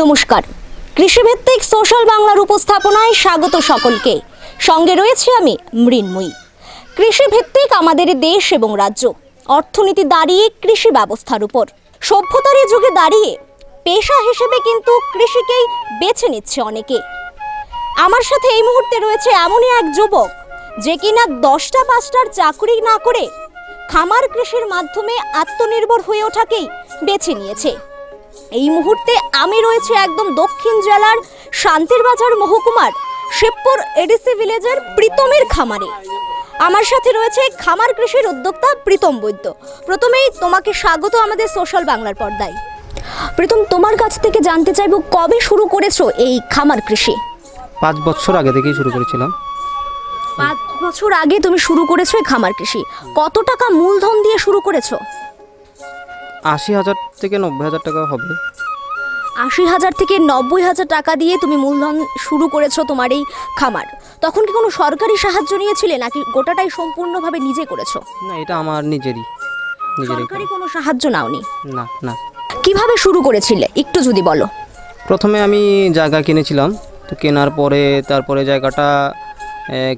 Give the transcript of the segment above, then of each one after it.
নমস্কার। কৃষিভিত্তিক সোশ্যাল বাংলার উপস্থাপনায় স্বাগত সকলকে। সঙ্গে রয়েছে আমি মৃন্ময়ী। কৃষিভিত্তিক আমাদের দেশ এবং রাজ্য। অর্থনীতি দাঁড়িয়ে কৃষি ব্যবস্থার উপর। সভ্যতার যুগে দাঁড়িয়ে পেশা হিসেবে কিন্তু কৃষিকেই বেছে নিচ্ছে অনেকে। আমার সাথে এই মুহূর্তে রয়েছে এমনই এক যুবক যে কিনা দশটা পাঁচটার চাকরি না করে খামার কৃষির মাধ্যমে আত্মনির্ভর হয়ে ওঠাকেই বেছে নিয়েছে। এই মুহূর্তে আমি রয়েছে একদম দক্ষিণ জেলার শান্তির বাজার মহকুমার শিবপুর এডিসি ভিলেজের প্রীতমের খামারে। আমার সাথে রয়েছে খামার কৃষির উদ্যোক্তা প্রীতম বৈদ্য। প্রথমেই তোমাকে স্বাগত আমাদের সোশ্যাল বাংলার পর্দায়। প্রীতম তোমার কাছ থেকে জানতে চাইব কবে শুরু করেছ এই খামার কৃষি? পাঁচ বছর আগে থেকেই শুরু করেছিলাম। পাঁচ বছর আগে তুমি শুরু করেছ এই খামার কৃষি। কত টাকা মূলধন দিয়ে শুরু করেছ? আশি হাজার থেকে নব্বই হাজার টাকা হবে। আশি হাজার থেকে নব্বই হাজার টাকা দিয়ে তুমি মূলধন শুরু করেছ তোমার এই খামার। তখন কি কোনো সরকারি সাহায্য নিয়েছিলে নাকি গোটাটাই সম্পূর্ণভাবে নিজে করেছ? না এটা আমার নিজেরই। নিজেরই সরকারি কোনো সাহায্য নাওনি? না না। কীভাবে শুরু করেছিলে? একটু যদি বলো। প্রথমে আমি জায়গা কিনেছিলাম তো কেনার পরে তারপরে জায়গাটা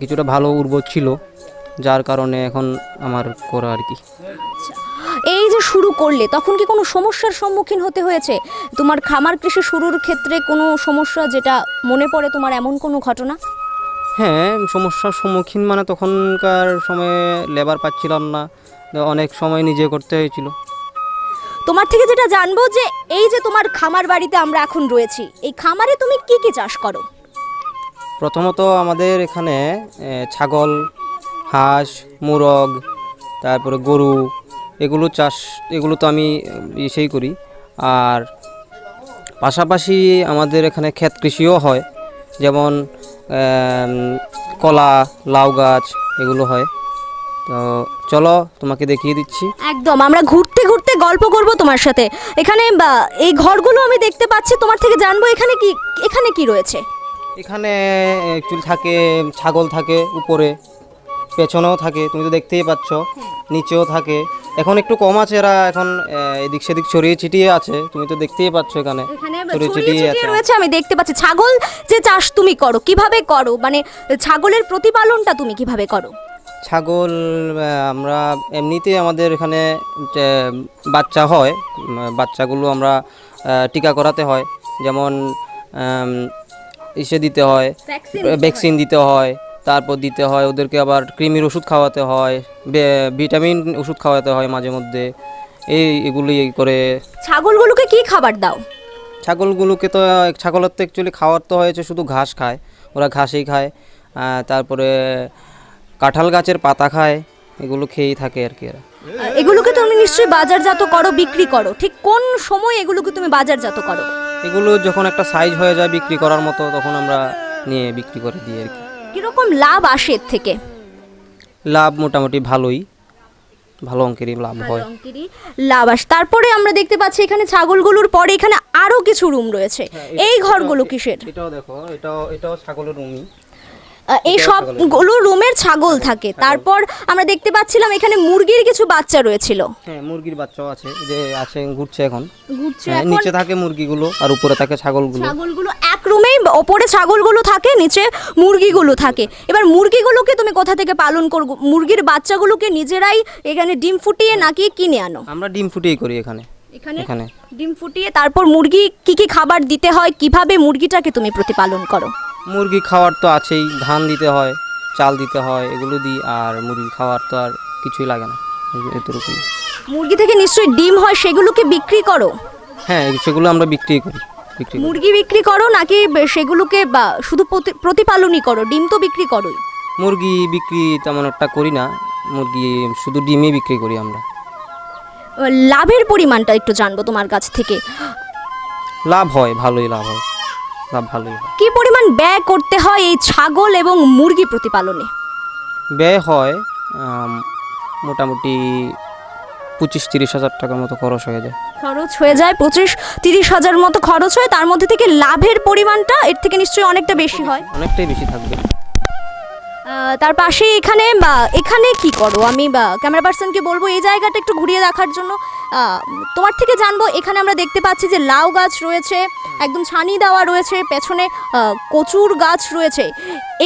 কিছুটা ভালো উর্বর ছিল যার কারণে এখন আমার করা আর কি। শুরু করলে তখন কি কোনো সমস্যার সম্মুখীন হতে হয়েছে? তোমার খামার কৃষি শুরুর ক্ষেত্রে কোনো সমস্যা যেটা মনে পড়ে তোমার এমন কোনো ঘটনা? হ্যাঁ সমস্যার সম্মুখীন মানে তখনকার সময়ে লেবার পাচ্ছিলাম না। অনেক সময় নিজে করতে হয়েছিল। তোমার থেকে যেটা জানব যে এই যে তোমার খামার বাড়িতে আমরা এখন রয়েছি এই খামারে তুমি কি কি চাষ করো? প্রথমত আমাদের এখানে ছাগল হাঁস মুরগ তারপরে গরু এগুলো চাষ এগুলো তো আমি ইসেই করি। আর পাশাপাশি আমাদের এখানে ক্ষেত কৃষিও হয় যেমন কলা লাউ গাছ এগুলো হয়। তো চলো তোমাকে দেখিয়ে দিচ্ছি। একদম আমরা ঘুরতে ঘুরতে গল্প করব তোমার সাথে। এখানে বা, এই ঘরগুলো আমি দেখতে পাচ্ছি তোমার থেকে জানব এখানে কি এখানে কি রয়েছে। এখানে অ্যাকচুয়ালি থাকে ছাগল থাকে উপরে। পেছনেও থাকে তুমি তো দেখতেই পাচ্ছ নিচেও থাকে। এখন একটু কম আছে এরা এখন এদিক সেদিক ছড়িয়ে ছিটিয়ে আছে তুমি তো দেখতেই পাচ্ছ এখানে। ছড়িয়ে ছিটিয়ে রয়েছে আমি দেখতে পাচ্ছি। ছাগল যে চাষ তুমি করো কীভাবে করো? মানে ছাগলের প্রতিপালনটা তুমি কীভাবে করো? ছাগল আমরা এমনিতে আমাদের এখানে বাচ্চা হয় বাচ্চাগুলো আমরা টিকা করাতে হয়। যেমন ইসে দিতে হয় ভ্যাকসিন দিতে হয় তারপর দিতে হয় ওদেরকে আবার কৃমির ওষুধ খাওয়াতে হয় ভিটামিন ওষুধ খাওয়াতে হয় মাঝে মধ্যে। এই এগুলি করে। ছাগলগুলোকে কি খাবার দাও? ছাগলগুলোকে তো ছাগলের তো অ্যাকচুয়ালি খাওয়ার তো হয়েছে শুধু ঘাস খায়। ওরা ঘাসেই খায়। তারপরে কাঁঠাল গাছের পাতা খায়। এগুলো খেয়েই থাকে আর কি এরা। এগুলোকে তুমি নিশ্চয়ই বাজারজাত করো বিক্রি করো। ঠিক কোন সময় এগুলোকে তুমি বাজারজাত করো? এগুলো যখন একটা সাইজ হয়ে যায় বিক্রি করার মতো তখন আমরা নিয়ে বিক্রি করে দিই আর কি। কীরকম লাভ আসে এর থেকে? লাভ মোটামুটি ভালোই। ভালো অঙ্কেরই লাভ হয়। অঙ্কেরই লাভ আসে। তারপরে আমরা দেখতে পাচ্ছি এখানে ছাগলগুলোর পরে এখানে আরও কিছু রুম রয়েছে। এই ঘরগুলো কিসের? এটাও দেখো এটাও এটাও ছাগলের রুমি আহ, এই সবগুলো রুমের ছাগল থাকে। তারপর আমরা দেখতে পাচ্ছিলাম এখানে মুরগির কিছু বাচ্চা রয়েছিল। হ্যাঁ মুরগির বাচ্চাও আছে যে আছে ঘুরছে এখন। ঘুরছে হ্যাঁ, নিচে থাকে মুরগিগুলো আর উপরে থাকে ছাগলগুলো। ছাগলগুলো রুমেই ওপরে ছাগলগুলো থাকে নিচে মুরগিগুলো থাকে। এবার মুরগিগুলোকে তুমি কোথা থেকে পালন করব? মুরগির বাচ্চাগুলোকে নিজেরাই এখানে ডিম ফুটিয়ে নাকি কিনে আনো? আমরা ডিম ফুটিয়ে করি এখানে। এখানে? ডিম ফুটিয়ে তারপর মুরগি কি কি খাবার দিতে হয়? কীভাবে মুরগিটাকে তুমি প্রতিপালন করো? মুরগি খাওয়ার তো আছেই। ধান দিতে হয় চাল দিতে হয় এগুলো দিই আর মুরগি খাওয়ার তো আর কিছুই লাগে না। এতটুকুই। মুরগি থেকে নিশ্চয়ই ডিম হয় সেগুলোকে বিক্রি করো? হ্যাঁ সেগুলো আমরা বিক্রি করি। মুরগি বিক্রি করো নাকি সেগুলোকে বা শুধু প্রতি- প্রতিপালনই করো? ডিম তো বিক্রি করোই। মুরগি বিক্রি তেমন একটা করি না। মুরগি শুধু ডিমই বিক্রি করি আমরা। লাভের পরিমাণটা একটু জানব তোমার কাছ থেকে। লাভ হয় ভালোই লাভ হয়। লাভ ভালোই হয়। কি পরিমাণ ব্যয় করতে হয় এই ছাগল এবং মুরগি প্রতিপালনে? ব্যয় হয় মোটামুটি পঁচিশ তিরিশ হাজার টাকার মতো খরচ হয়ে যায়। খরচ হয়ে যায় পঁচিশ তিরিশ হাজার মতো খরচ হয় তার মধ্যে থেকে লাভের পরিমাণটা এর থেকে নিশ্চয়ই অনেকটা বেশি হয়। অনেকটাই বেশি থাকবে। তার পাশে এখানে বা এখানে কি করো আমি বা ক্যামেরা পার্সনকে বলব এই জায়গাটা একটু ঘুরিয়ে দেখার জন্য। তোমার থেকে জানব এখানে আমরা দেখতে পাচ্ছি যে লাউ গাছ রয়েছে একদম ছানি দেওয়া রয়েছে পেছনে কচুর গাছ রয়েছে।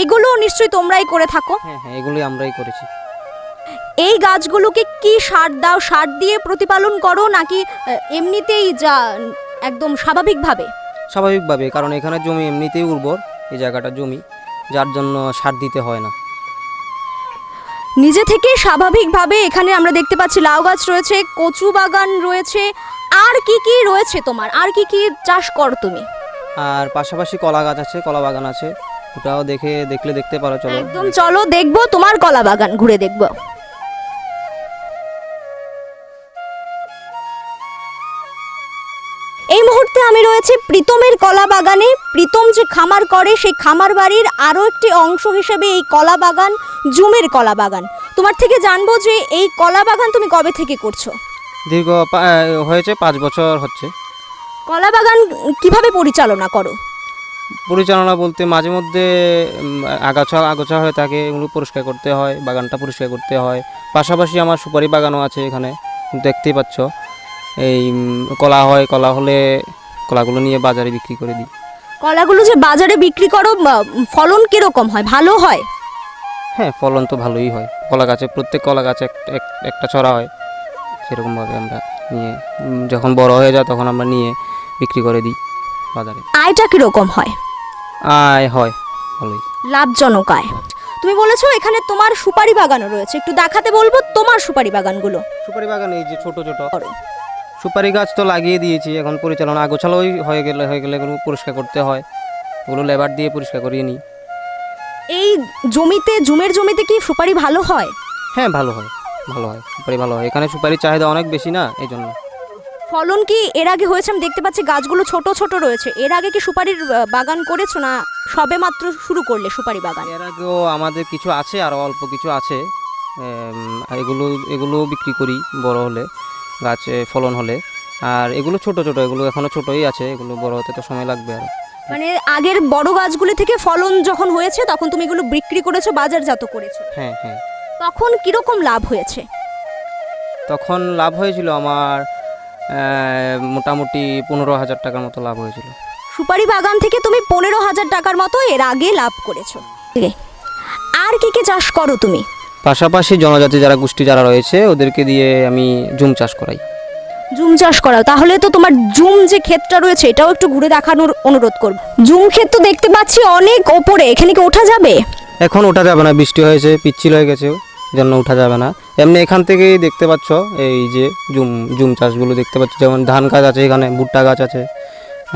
এগুলো নিশ্চয়ই তোমরাই করে থাকো। হ্যাঁ হ্যাঁ এগুলোই আমরাই করেছি। এই গাছগুলোকে কি সার দাও সার দিয়ে প্রতিপালন করো নাকি এমনিতেই যা একদম স্বাভাবিকভাবে? স্বাভাবিকভাবে কারণ এখানে জমি এমনিতেই উর্বর এই জায়গাটা জমি যার জন্য সার দিতে হয় না। নিজে থেকে স্বাভাবিকভাবে এখানে আমরা দেখতে পাচ্ছি লাউ গাছ রয়েছে কচু বাগান রয়েছে আর কি কি রয়েছে তোমার? আর কি কি চাষ করো তুমি? আর পাশাপাশি কলা গাছ আছে কলা বাগান আছে ওটাও দেখে দেখলে দেখতে পারো চলো। একদম চলো দেখব তোমার কলা বাগান ঘুরে দেখব। এই মুহূর্তে আমি রয়েছে প্রীতমের কলা বাগানে প্রীতম যে খামার করে সেই খামার বাড়ির আরও একটি অংশ হিসেবে এই কলা বাগান জুমের কলা বাগান তোমার থেকে জানব যে এই কলা বাগান তুমি কবে থেকে করছ? দীর্ঘ হয়েছে পাঁচ বছর হচ্ছে। কলা বাগান কীভাবে পরিচালনা করো? পরিচালনা বলতে মাঝে মধ্যে আগাছা আগাছা হয়ে থাকে এগুলো পরিষ্কার করতে হয় বাগানটা পরিষ্কার করতে হয়। পাশাপাশি আমার সুপারি বাগানও আছে এখানে দেখতেই পাচ্ছ। এই কলা হয় কলা হলে কলাগুলো নিয়ে বাজারে বিক্রি করে দিই। কলাগুলো যে বাজারে বিক্রি করো ফলন কীরকম হয়? ভালো হয়? হ্যাঁ ফলন তো ভালোই হয়। কলা গাছে প্রত্যেক কলা গাছে এক- এক- একটা ছড়া হয়। সেরকমভাবে আমরা নিয়ে যখন বড় হয়ে যায় তখন আমরা নিয়ে বিক্রি করে দিই বাজারে। আয়টা কীরকম হয়? আয় হয় ভালোই। লাভজনক আয়। তুমি বলেছ এখানে তোমার সুপারি বাগানও রয়েছে। একটু দেখাতে বলব তোমার সুপারি বাগানগুলো। সুপারি বাগান এই যে ছোট ছোট। সুপারি গাছ তো লাগিয়ে দিয়েছি এখন পরিচালনা আগোছালোই হয়ে গেলে হয়ে গেলে এগুলো পরিষ্কার করতে হয়। ওগুলো লেবার দিয়ে পরিষ্কার করিয়ে নিই। এই জমিতে জুমের জমিতে কি সুপারি ভালো হয়? হ্যাঁ ভালো হয় ভালো হয় সুপারি ভালো হয়। এখানে সুপারির চাহিদা অনেক বেশি না এই জন্য। ফলন কি এর আগে হয়েছে? আমি দেখতে পাচ্ছি গাছগুলো ছোট ছোট রয়েছে। এর আগে কি সুপারির বাগান করেছ না সবে মাত্র শুরু করলে সুপারি বাগান? এর আগেও আমাদের কিছু আছে আর অল্প কিছু আছে। এগুলো এগুলো বিক্রি করি বড় হলে। গাছে ফলন হলে। আর এগুলো ছোট ছোট এগুলো এখনও ছোটই আছে এগুলো বড় হতে তো সময় লাগবে আর। মানে আগের বড় গাছগুলি থেকে ফলন যখন হয়েছে তখন তুমি এগুলো বিক্রি করেছ বাজারজাত করেছ। হ্যাঁ হ্যাঁ। তখন কীরকম লাভ হয়েছে? তখন লাভ হয়েছিল আমার মোটামুটি পনেরো হাজার টাকার মতো লাভ হয়েছিল। সুপারি বাগান থেকে তুমি পনেরো হাজার টাকার মতো এর আগে লাভ করেছ। আর কি কি চাষ করো তুমি? পাশাপাশি জনজাতি যারা গোষ্ঠী যারা রয়েছে ওদেরকে দিয়ে আমি জুম চাষ করাই। জুম চাষ করাও। তাহলে তো তোমার জুম যে ক্ষেতটা রয়েছে এটাও একটু ঘুরে দেখানোর অনুরোধ করব। জুম ক্ষেত তো দেখতে পাচ্ছি অনেক ওপরে। এখানে কি ওঠা যাবে? এখন ওঠা যাবে না। বৃষ্টি হয়েছে পিচ্ছিল হয়ে গেছে জন্য ওঠা যাবে না। এমনি এখান থেকেই দেখতে পাচ্ছ এই যে জুম জুম চাষগুলো দেখতে পাচ্ছ। যেমন ধান গাছ আছে এখানে ভুট্টা গাছ আছে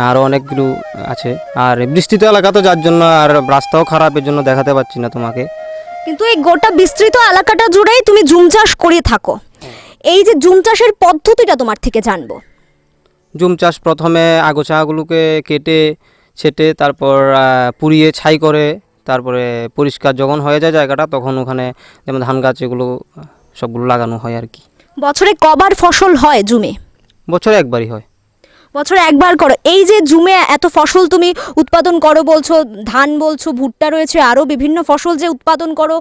আরও অনেকগুলো আছে। আর বৃষ্টিত এলাকা তো যার জন্য আর রাস্তাও খারাপের জন্য দেখাতে পাচ্ছি না তোমাকে। কিন্তু এই গোটা বিস্তৃত এলাকাটা জুড়েই তুমি জুম চাষ করে থাকো। এই যে জুম চাষের পদ্ধতিটা তোমার থেকে জানব। জুম চাষ প্রথমে আগোছাগুলোকে কেটে ছেটে তারপর পুড়িয়ে ছাই করে তারপরে পরিষ্কার যখন হয়ে যায় জায়গাটা তখন ওখানে যেমন ধান গাছ এগুলো সবগুলো লাগানো হয় আর কি। বছরে কবার ফসল হয় জুমে? বছরে একবারই হয়। বছরে একবার করো। এই যে জুমে এত ফসল তুমি উৎপাদন করো বলছো ধান বলছো ভুট্টা রয়েছে আরও বিভিন্ন ফসল যে উৎপাদন করো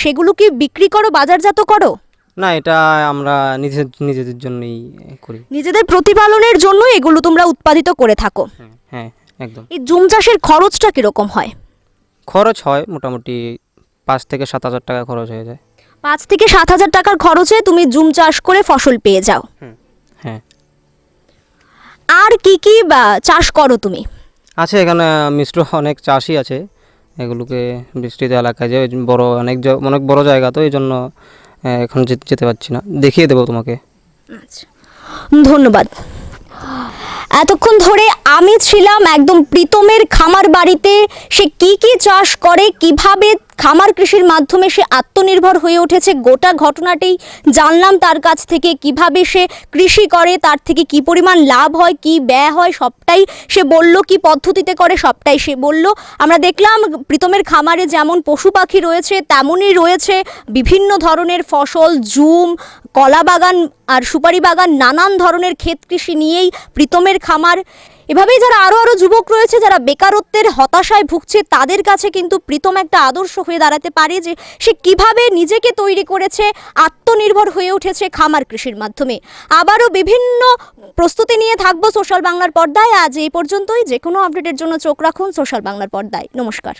সেগুলো কি বিক্রি করো বাজারজাত করো? না এটা আমরা নিজের নিজেদের জন্যই করি। নিজেদের প্রতিপালনের জন্য এগুলো তোমরা উৎপাদিত করে থাকো। হ্যাঁ হ্যাঁ একদম। এই জুম চাষের খরচটা কীরকম হয়? খরচ হয় মোটামুটি পাঁচ থেকে সাত হাজার টাকা খরচ হয়ে যায়। পাঁচ থেকে সাত হাজার টাকার খরচে তুমি জুম চাষ করে ফসল পেয়ে যাও। হ্যাঁ। আর কি কি চাষ করো তুমি? আছে এখানে মিশ্র অনেক চাষই আছে। এগুলোকে বিস্তৃত এলাকায় যে বড় অনেক অনেক বড় জায়গা তো এই জন্য এখন যেতে পারছি না। দেখিয়ে দেবো তোমাকে। আচ্ছা। ধন্যবাদ। এতক্ষণ ধরে আমি ছিলাম একদম প্রীতমের খামার বাড়িতে। সে কি কি চাষ করে কীভাবে খামার কৃষির মাধ্যমে সে আত্মনির্ভর হয়ে উঠেছে। গোটা ঘটনাটি জানলাম তার কাছ থেকে, কীভাবে সে কৃষি করে, তার থেকে কি পরিমাণ লাভ হয়, কি ব্যয় হয়, সবটাই সে বলল, কি পদ্ধতিতে করে, সবটাই সে বলল। আমরা দেখলাম প্রীতমের খামারে যেমন পশু পাখি রয়েছে, তেমনই রয়েছে বিভিন্ন ধরনের ফসল, জুম, কলা বাগান আর সুপারি বাগান, নানান ধরনের ক্ষেত কৃষি নিয়েই প্রীতমের খামার এভাবেই যারা আরও আরও যুবক রয়েছে, যারা বেকারত্বের হতাশায় ভুগছে, তাদের কাছে কিন্তু প্রীতম একটা আদর্শ হয়ে দাঁড়াতে পারে যে সে কীভাবে নিজেকে তৈরি করেছে, আত্মনির্ভর হয়ে উঠেছে খামার কৃষির মাধ্যমে। আবারও বিভিন্ন প্রস্তুতি নিয়ে থাকব সোশ্যাল বাংলার পর্দায়। আজ এই পর্যন্তই। যে কোনো আপডেটের জন্য চোখ রাখুন সোশ্যাল বাংলার পর্দায়। নমস্কার।